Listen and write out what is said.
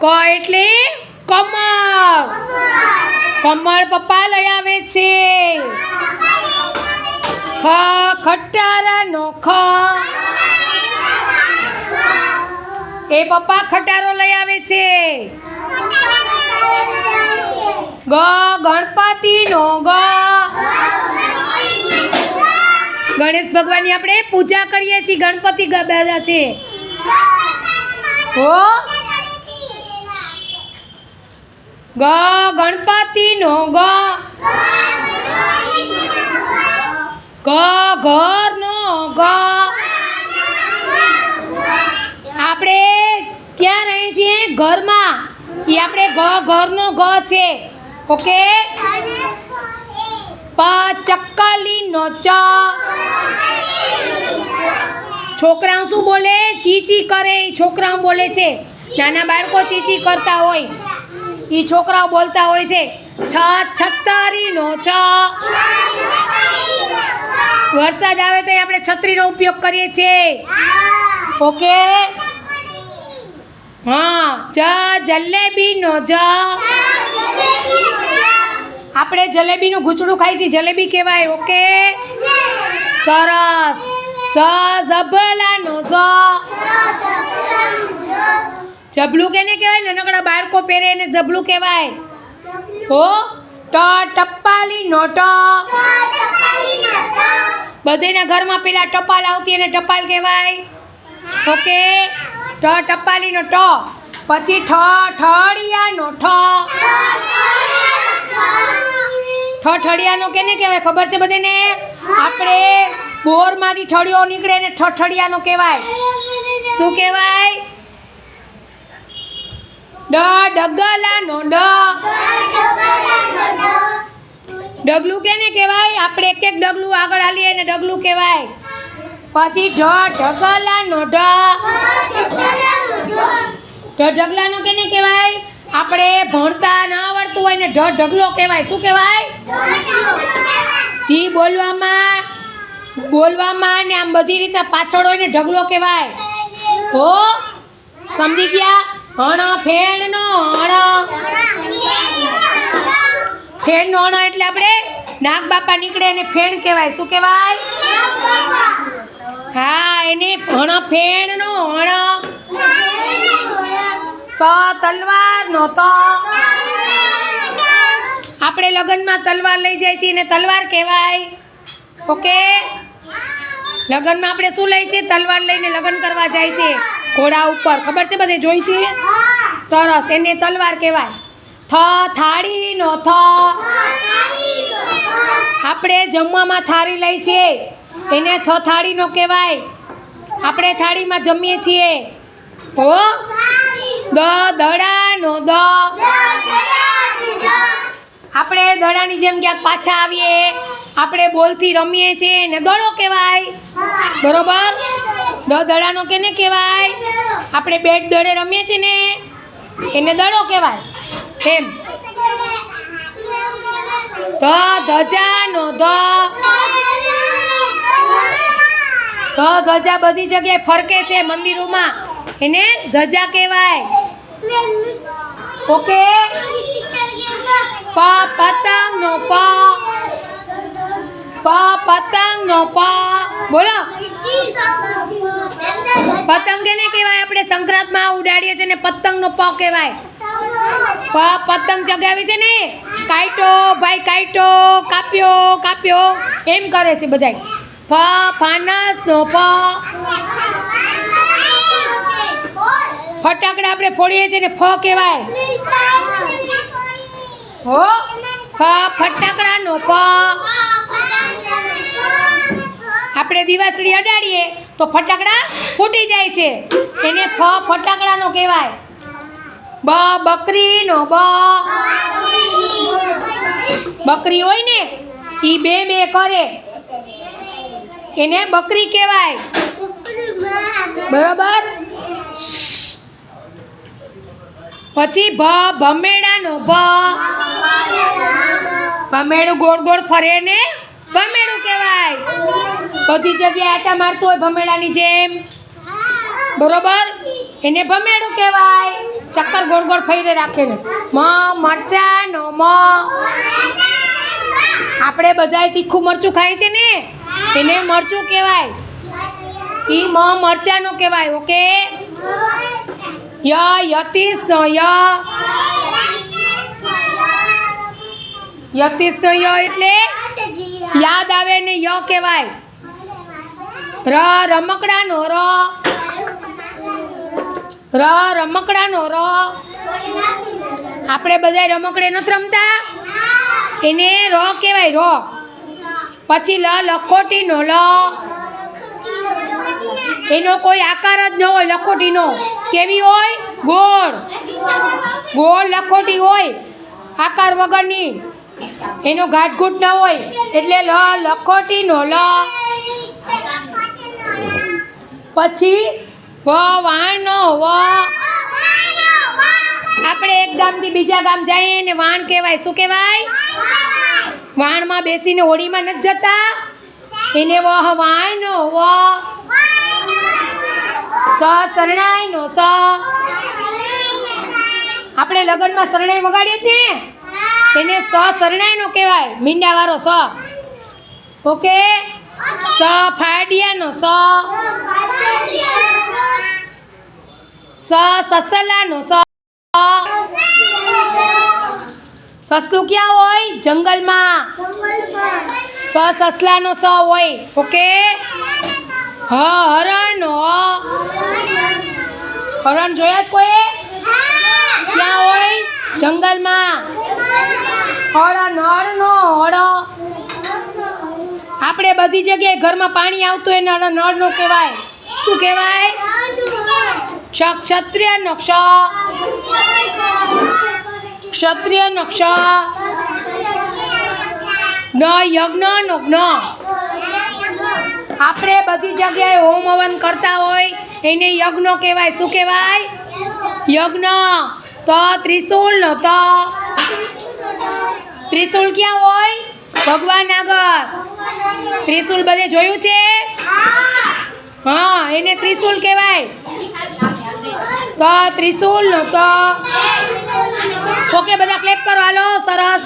ક એટલે કમળ. કમળ પપ્પા લઈ આવે છે. ખ, ખટારાનો ખ. એ પપ્પા ખટારો લઈ આવે છે. ગ, ગણપતિનો ગ. ગણેશ ભગવાનની આપણે પૂજા કરીએ છીએ. ગણપતિ ગબ્યા છે. હો? ગ ગણપતિનો ગ. ગ ઘરનો ગ. આપણે ક્યાં રહીએ છીએ? ઘરમાં. એ આપણે ઘ ઘરનો ઘ છે. ઓકે? પ ચક્કલીનો ચ. છોકરાઓ શું બોલે? ચી ચી કરે છોકરાઓ બોલે છે. નાના બાળકો ચી ચી કરતા હોય. એ છોકરાઓ બોલતા હોય છે, છ છત્તરીનો છ. વરસાદ આવે તો આપણે છત્રીનો ઉપયોગ કરીએ છીએ. ઓકે? હા જ જલેબીનો જ. આપણે જલેબીનું ગુચડું ખાઈ છીએ. જલેબી કહેવાય, ઓકે? સરસ. સ ઝબલાનો ઝ. જબલું કેને કહેવાય? નાનકડા બાળકો પહેરે એને જબલું કહેવાય. હો? ટ, ટપ્પાલી ટ બધાના ઘરમાં પેલા ટપાલ આવતી એને ટપાલ કહેવાય. ઓકે? ટ ટપાલીનો ટ પછી ઠ ઠળિયાનો ઠ ઠઠડિયાનો કેને કહેવાય? ખબર છે બધાને? આપણે બોરમાંથી ઠળિયો નીકળે ને ઠઠડિયાનો કહેવાય. શું કહેવાય? ડ ડગલાનો ડ. ડગલું કેને કહેવાય? આપણે એક એક ડગલું આગળ આલીએ ને ડગલું કહેવાય. પછી ઢ ઢગલાનો ઢ. ઢગલાનો કેને કહેવાય? આપણે ભણતા ના આવડતું હોય ને ઢ, ઢગલો કહેવાય. શું કહેવાય? જી, બોલવામાં બોલવામાં ને આમ બધી રીતે પાછળ હોય ને ઢગલો કહેવાય. હો? સમજી ગયા? હણ ફેણનો હણ ફેણનો હણ એટલે આપણે નાગ બાપા નીકળે એને ફેણ કહેવાય. શું કહેવાય? હા, એને હણ ફેણનો હણ તો તલવારનો તો. આપણે લગ્નમાં તલવાર લઈ જાય છીએ એને તલવાર કહેવાય. ઓકે? લગ્નમાં આપણે શું લઈએ છીએ? તલવાર લઈને લગ્ન કરવા જાય છે. ઘોડા ઉપર, ખબર છે બધે જોઈ છે સરસ, એને તલવાર કહેવાય. થ થાળીનો થ. આપણે જમવામાં થાળી લઈ છીએ. એને થ થાળીનો કહેવાય. આપણે થાળીમાં જમીએ છીએ. હો દ દડાનો દ. આપણે દડાની જેમ ક્યાંક પાછા આવીએ, આપણે બોલથી રમીએ છીએ ને દડો કહેવાય. બરોબર? દ દડાનો કેને કહેવાય? આપણે બેટ દડે રમીએ છીએ ને, એને દડો કહેવાય. એમ ધ ધજાનો ધ. ધ ધજા બધી જગ્યાએ ફરકે છે મંદિરોમાં. એને ધજા કહેવાય. ઓકે? પ પતંગનો પ. પ પતંગનો પ. બોલો. પતંગ એને કહેવાય, આપણે સંક્રાંતમાં ઉડાડીએ છીએ ને પતંગનો પ કહેવાય. પ, પતંગ ચગાવી છે ને? કાઈટો ભાઈ કાઈટો કાપ્યો કાપ્યો. એમ કરે છે બધાય. ફ, ફાનસનો પ. ફટાકડા આપણે ફોડીએ છીએ ને ફ કહેવાય. હો? ફ, ફટાકડાનો ફ આપણે દિવાસળી અડાડીએ તો ફટાકડા ફૂટી જાય છે. એને ફ ફટાકડાનો કહેવાય. બ બકરીનો બ. બકરી હોય ને એ બે બે કરે. એને બકરી કહેવાય. બરાબર? પછી ભ ભમેડાનો ભ ભમેડું ગોળ ગોળ ફરે ને? ભમેડું કહેવાય. બધી જગ્યાએ આટા મારતું હોય ભમેડાની જેમ. બરોબર? એને ભમેડું કહેવાય. ચક્કર ગોળ ગોળ ફરીને રાખે ને મ મરચાનો મ. આપણે બધાય તીખું મરચું ખાય છે ને? એને મરચું કહેવાય. એ મ, મરચાનો કહેવાય, ઓકે? ય યતીશનો ય. યતીશનો ય એટલે? યાદ આવે ને ય કહેવાય. ર રમકડાનો ર. ર રમકડાનો ર. આપણે બધા રમકડે નથી રમતા? એને ર કહેવાય, ર. પછી લ લખોટીનો લ. એનો કોઈ આકાર જ ન હોય લખોટીનો. કેવી હોય? ગોળ. ગોળ લખોટી હોય, આકાર વગરની. એનો ઘાટઘૂટ ન હોય, એટલે લ લખોટીનો લ. પછી વ વાણનો વ. આપણે એક ગામથી બીજા ગામ જઈએ ને વાણ કહેવાય. શું કહેવાય? વાણમાં બેસીને હોળીમાં નથી જતા. એને વહ વાણનો વ. સ શરણાઈનો સ. આપણે લગ્નમાં શરણાઈ વગાડીએ છીએ એને સ શરણાઈનો કહેવાય. મીંડાવાળો સ. ઓકે? સ ફાડિયાનો સ. સ સસલાનો સ સસલું ક્યાં હોય જંગલમાં સ સસલાનો સ હોય ઓકે હ હરણનો હરણ જોયા જ કોઈ? ક્યાં હોય? જંગલમાં. હળ નળનો હળ આપણે બધી જગ્યાએ ઘરમાં પાણી આવતું હોય નળ નળનો કહેવાય. શું કહેવાય? ક્ષ નક્ષ. ક્ષત્રિય નક્ષ. ન યજ્ઞ નગ્ન આપણે બધી જગ્યાએ હોમ હવન કરતા હોય એને યજ્ઞ કહેવાય. શું કહેવાય? યજ્ઞ. તો ત્રિશુલનો તો. ત્રિશુલ ક્યાં હોય? ભગવાન આગળ. ત્રિશુલ બધે જોયું છે? હા. એને ત્રિશુલ કહેવાય. તો ત્રિશુલનો તો ઓકે બધા ક્લેપ કરો. હાલો સરસ.